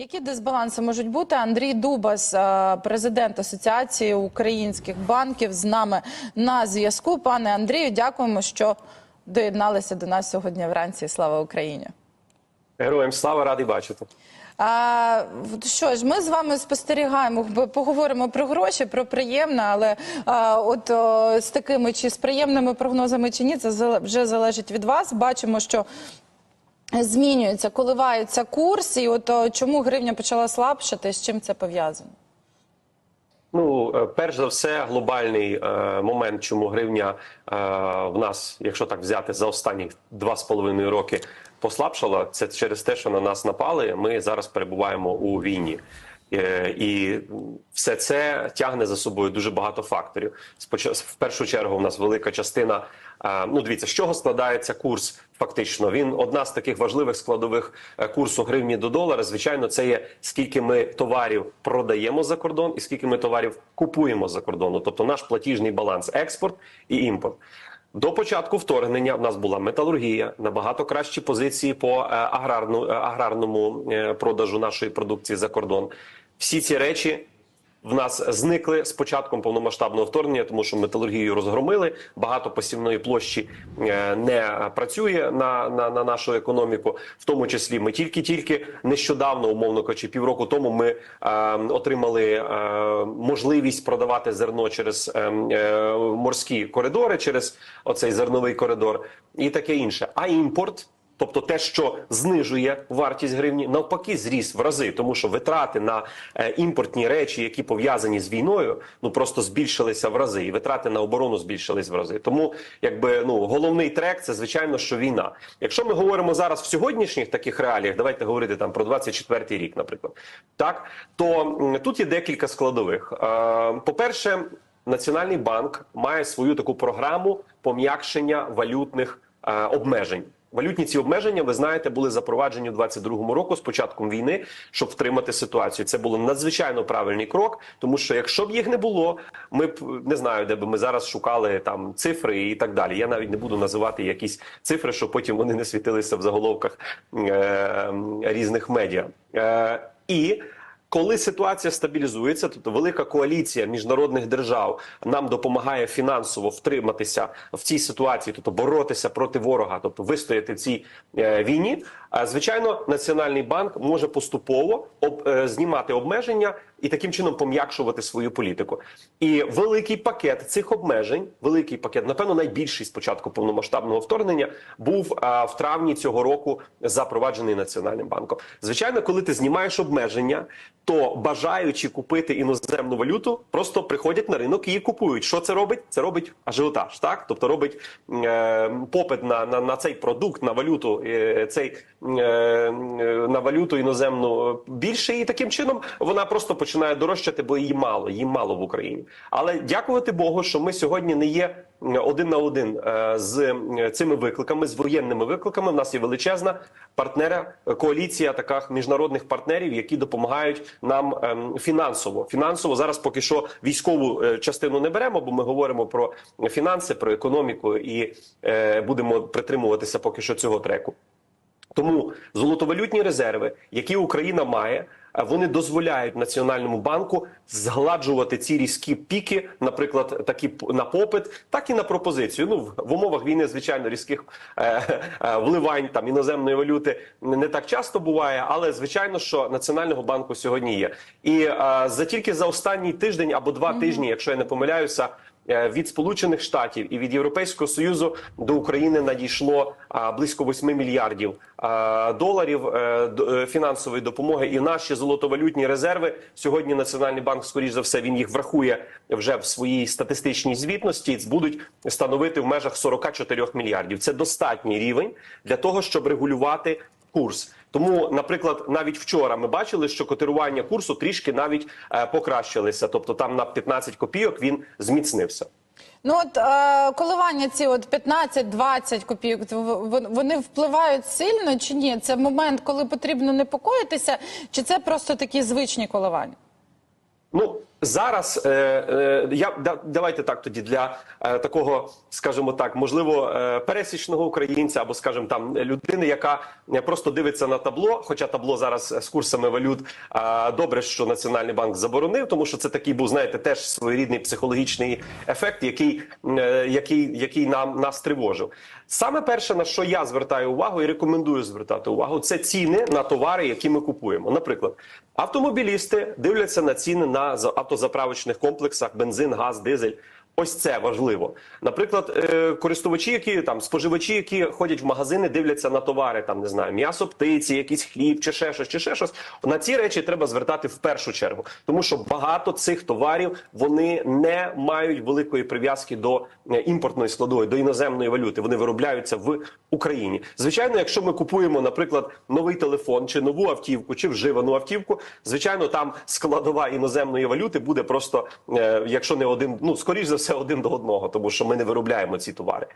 Які дисбаланси можуть бути? Андрій Дубас, е, президент Асоціації українських банків, з нами на зв'язку. Пане Андрію, дякуємо, що доєдналися до нас сьогодні вранці. Слава Україні! Героям слава радий бачити. А, що ж, ми з вами спостерігаємо, поговоримо про гроші, про приємне, але а, от о, з такими чи з приємними прогнозами чи ні, це вже залежить від вас. Бачимо, що змінюється, коливається курс, і от чому гривня почала слабшати, з чим це пов'язано? Ну, е, перш за все, глобальний е, момент, чому гривня е, в нас, якщо так взяти за останні два з половиною роки, послабшала, це через те, що на нас напали. Ми зараз перебуваємо у війні. Е, І все це тягне за собою дуже багато факторів. В першу чергу, у нас велика частина. е, Ну, дивіться, з чого складається курс. Фактично, він одна з таких важливих складових е, курсу гривні до долара. Звичайно, це є скільки ми товарів продаємо за кордон, і скільки ми товарів купуємо за кордону. Тобто наш платіжний баланс, експорт і імпорт. До початку вторгнення в нас була металургія, набагато кращі позиції по е, аграрну, е, аграрному е, продажу нашої продукції за кордон. Всі ці речі в нас зникли з початком повномасштабного вторгнення, тому що металургію розгромили. Багато посівної площі е, не працює на, на, на нашу економіку. В тому числі ми тільки-тільки нещодавно, умовно кажучи, півроку тому ми е, отримали е, можливість продавати зерно через е, е, морські коридори, через оцей зерновий коридор і таке інше. А імпорт. Тобто те, що знижує вартість гривні, навпаки, зріс в рази, тому що витрати на е, імпортні речі, які пов'язані з війною, ну просто збільшилися в рази, і витрати на оборону збільшились в рази. Тому, якби ну головний трек, це звичайно, що війна. Якщо ми говоримо зараз в сьогоднішніх таких реаліях, давайте говорити там про 24-й рік, наприклад, так то тут є декілька складових. Е, По-перше, Національний банк має свою таку програму пом'якшення валютних е, обмежень. Валютні ці обмеження, ви знаєте, були запроваджені у 22-му року з початком війни, щоб втримати ситуацію. Це було надзвичайно правильний крок, тому що якщо б їх не було, ми б не знаю, де б ми зараз шукали там цифри і так далі. Я навіть не буду називати якісь цифри, щоб потім вони не світилися в заголовках е- різних медіа. Е- і коли ситуація стабілізується, тобто велика коаліція міжнародних держав нам допомагає фінансово втриматися в цій ситуації, тобто боротися проти ворога, тобто вистояти в цій е, війні. А звичайно, національний банк може поступово об, е, знімати обмеження і таким чином пом'якшувати свою політику. І великий пакет цих обмежень, великий пакет, напевно, найбільший з початку повномасштабного вторгнення, був а, в травні цього року запроваджений національним банком. Звичайно, коли ти знімаєш обмеження, то бажаючи купити іноземну валюту, просто приходять на ринок і її купують. Що це робить? Це робить ажіотаж, так тобто робить е, попит на, на, на цей продукт, на валюту, е, цей е, е, на валюту іноземну більше, і таким чином вона просто починає дорожчати, бо її мало, її мало в Україні. Але дякувати Богу, що ми сьогодні не є один на один е, з цими викликами, з воєнними викликами. У нас є величезна партнера е, коаліція таких міжнародних партнерів, які допомагають нам ем, фінансово. Фінансово зараз поки що військову е, частину не беремо, бо ми говоримо про фінанси, про економіку і будемо притримуватися поки що цього треку. Тому золотовалютні резерви, які Україна має, вони дозволяють Національному банку згладжувати ці різкі піки, наприклад, такі на попит, так і на пропозицію. Ну в, умовах війни, звичайно, різких е, е, вливань там іноземної валюти не так часто буває, але звичайно, що Національного банку сьогодні є. І е, за тільки за останній тиждень або два тижні, якщо я не помиляюся. Е, Від Сполучених Штатів і від Європейського союзу до України надійшло близько 8 мільярдів доларів е, е, фінансової допомоги. І наші золотовалютні резерви сьогодні Національний банк, скоріш за все, він їх врахує вже в своїй статистичній звітності. Будуть становити в межах 44 мільярдів. Це достатній рівень для того, щоб регулювати курс. Тому, наприклад, навіть вчора ми бачили, що котирування курсу трішки навіть е, покращилися. Тобто там на 15 копійок він зміцнився. Ну от е, коливання ці от 15-20 копійок, вони впливають сильно чи ні? Це момент, коли потрібно непокоїтися, чи це просто такі звичні коливання? Ну Зараз е, е, я да, давайте так тоді для е, такого, скажімо так, можливо, е, пересічного українця або, скажімо, там людини, яка е, просто дивиться на табло. Хоча табло зараз з курсами валют е, добре, що Національний банк заборонив, тому що це такий був, знаєте, теж своєрідний психологічний ефект, який, е, який, який нам нас тривожив. Саме перше, на що я звертаю увагу і рекомендую звертати увагу, це ціни на товари, які ми купуємо. Наприклад, автомобілісти дивляться на ціни на за- автозаправочних комплексах: бензин, газ, дизель. Ось це важливо. Наприклад, е, користувачі, які там споживачі, які ходять в магазини, дивляться на товари, там не знаю, м'ясо птиці, якийсь хліб, чи ще щось, чи ще щось. На ці речі треба звертати в першу чергу, тому що багато цих товарів вони не мають великої прив'язки до е, імпортної складової, до іноземної валюти. Вони виробляються в Україні. Звичайно, якщо ми купуємо, наприклад, новий телефон чи нову автівку, чи вживану автівку, звичайно, там складова іноземної валюти буде просто, е, якщо не один, ну скоріш за все, один до одного, тому що ми не виробляємо ці товари.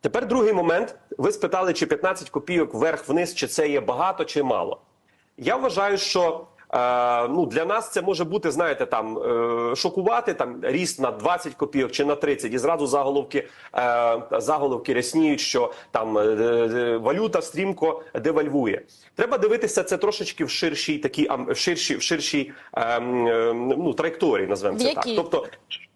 Тепер другий момент. Ви спитали, чи 15 копійок вверх-вниз, чи це є багато чи мало. Я вважаю, що ну, для нас це може бути, знаєте, там е, шокувати там ріст на 20 копійок чи на 30, і зразу заголовки, е, заголовки рясніють, що там е, валюта стрімко девальвує. Треба дивитися це трошечки в ширшій такій в ширшій, в ширшій е, м, е, ну, траєкторії, назвемо це так. Тобто,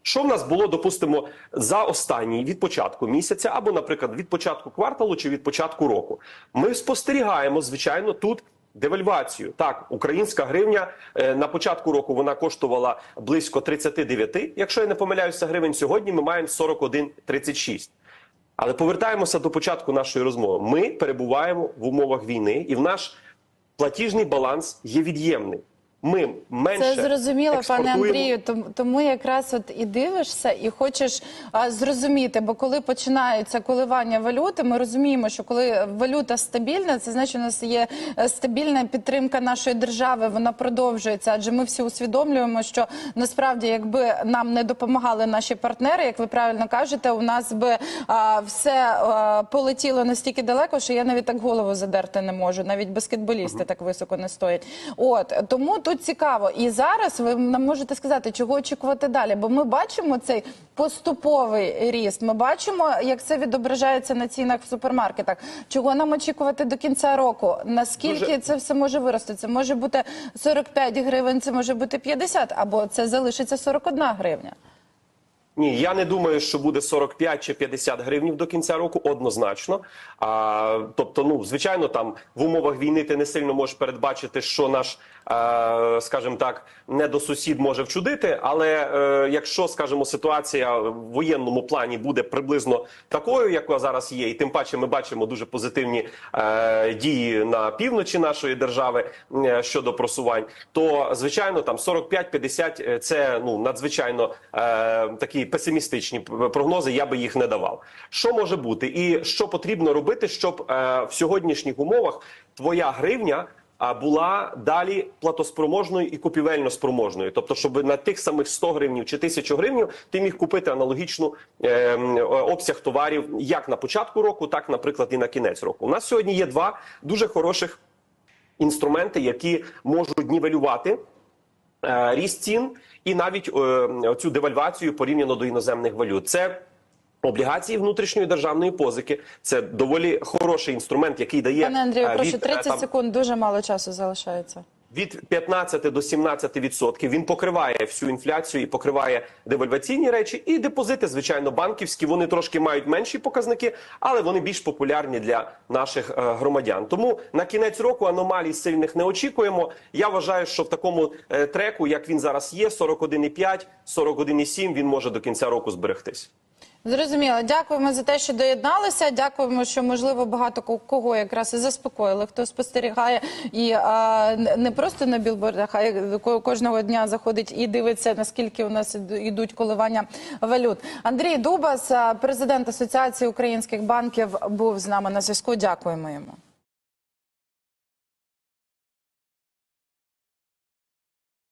що в нас було, допустимо, за останній від початку місяця, або, наприклад, від початку кварталу чи від початку року, ми спостерігаємо, звичайно, тут. Девальвацію так, українська гривня е, на початку року вона коштувала близько 39, Якщо я не помиляюся, гривень сьогодні ми маємо 41,36. Але повертаємося до початку нашої розмови. Ми перебуваємо в умовах війни, і в наш платіжний баланс є від'ємний. Ми менше Це зрозуміло, пане. Андрію. Тому, тому якраз от і дивишся, і хочеш а, зрозуміти, бо коли починаються коливання валюти, ми розуміємо, що коли валюта стабільна, це значить, у нас є е, стабільна підтримка нашої держави. Вона продовжується. Адже ми всі усвідомлюємо, що насправді, якби нам не допомагали наші партнери, як ви правильно кажете, у нас би а, все а, полетіло настільки далеко, що я навіть так голову задерти не можу. Навіть баскетболісти так високо не стоять. От тому тут цікаво. І зараз ви нам можете сказати, чого очікувати далі. Бо ми бачимо цей поступовий ріст. Ми бачимо, як це відображається на цінах в супермаркетах. Чого нам очікувати до кінця року? Наскільки Дуже- це все може вирости? Це може бути 45 гривень, це може бути 50, або це залишиться 41 гривня. Ні, я не думаю, що буде 45 чи 50 гривнів до кінця року, однозначно. А, тобто, ну звичайно, там в умовах війни ти не сильно можеш передбачити, що наш, е, скажімо так, недосусід може вчудити. Але е, якщо, скажімо, ситуація в воєнному плані буде приблизно такою, яка зараз є, і тим паче ми бачимо дуже позитивні е, дії на півночі нашої держави е, щодо просувань, то звичайно там 45-50 е, це ну надзвичайно е, такі песимістичні прогнози. Я би їх не давав. Що може бути, і що потрібно робити, щоб е, в сьогоднішніх умовах твоя гривня. Була далі платоспроможною і купівельно спроможною, тобто, щоб на тих самих 100 гривнів чи 1000 гривнів ти міг купити аналогічну е, обсяг товарів як на початку року, так, наприклад, і на кінець року. У нас сьогодні є два дуже хороших інструменти, які можуть нівелювати ріст цін і навіть е, цю девальвацію порівняно до іноземних валют. Це Облігації внутрішньої державної позики це доволі хороший інструмент, який дає Пане Андрію, е, прошу від, е, 30 там, секунд. Дуже мало часу залишається. Від 15 до 17 відсотків. Він покриває всю інфляцію і покриває девальваційні речі. І депозити, звичайно, банківські. Вони трошки мають менші показники, але вони більш популярні для наших е, громадян. Тому на кінець року аномалій сильних не очікуємо. Я вважаю, що в такому е, треку, як він зараз є, 41,5, 41,7, він може до кінця року зберегтись. Зрозуміло. Дякуємо за те, що доєдналися. Дякуємо, що можливо багато ко- кого якраз і заспокоїли, хто спостерігає і а, не просто на білбордах, а кожного дня заходить і дивиться, наскільки у нас йдуть коливання валют. Андрій Дубас, президент Асоціації українських банків, був з нами на зв'язку. Дякуємо йому.